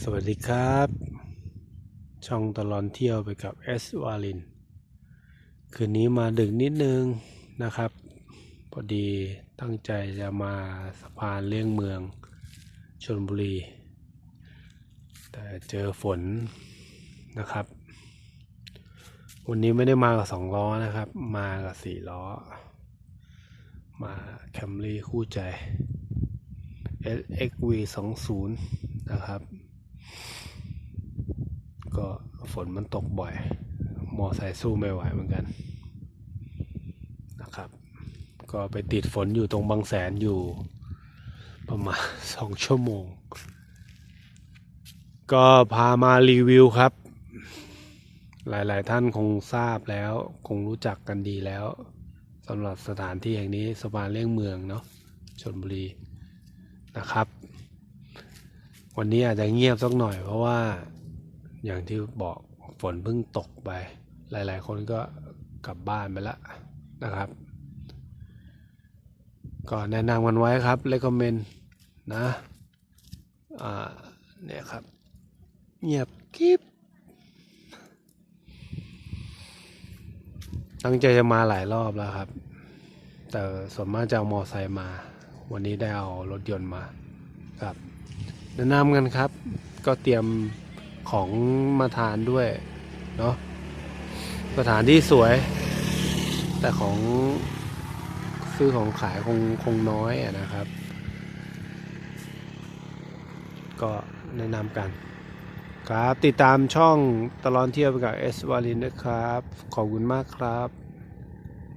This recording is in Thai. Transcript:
สวัสดีครับ ช่องตลอนเที่ยวไปกับเอสวาลิน คืนนี้มาดึกนิดนึงนะครับ พอดีตั้งใจจะมาสะพานเลี่ยงเมืองชนบุรี แต่เจอฝนนะครับ วันนี้ไม่ได้มากับสองล้อนะครับ มากับสี่ล้อ มาแคมรี่คู่ใจ SXV 2 0นะครับ ก็ฝนมันตกบ่อย มอไซค์สู้ไม่ไหวเหมือนกันนะครับ ก็ไปติดฝนอยู่ตรงบางแสนอยู่ประมาณสองชั่วโมง ก็พามารีวิวครับ หลายๆท่านคงทราบแล้ว คงรู้จักกันดีแล้วสำหรับสถานที่แห่งนี้สะพานเลี่ยงเมืองเนาะชนบุรีนะครับ วันนี้อาจจะเงียบสักหน่อย เพราะว่าอย่างที่บอกฝนเพิ่งตกไป หลาย ๆ คนก็กลับบ้านไปแล้วนะครับ ก็แนะนำกันไว้ครับเล c ก m เมนนะอ่าเนี่ยครับ เงียบกิบตั้งใจจะมาหลายรอบแล้วครับ แต่ส่วนมากจะเอามอไซค์มา วันนี้ได้เอารถยนต์มาครับ แนะนำกันครับ ก็เตรียมของมาทานด้วยเนาะสถานที่สวย แต่ของซื้อของขายคงคงน้อยอะนะครับ ก็แนะนำกัน ครับติดตามช่องตลอนเที่ยวไปกับเอสวาลินนะครับ ขอบคุณมากครับ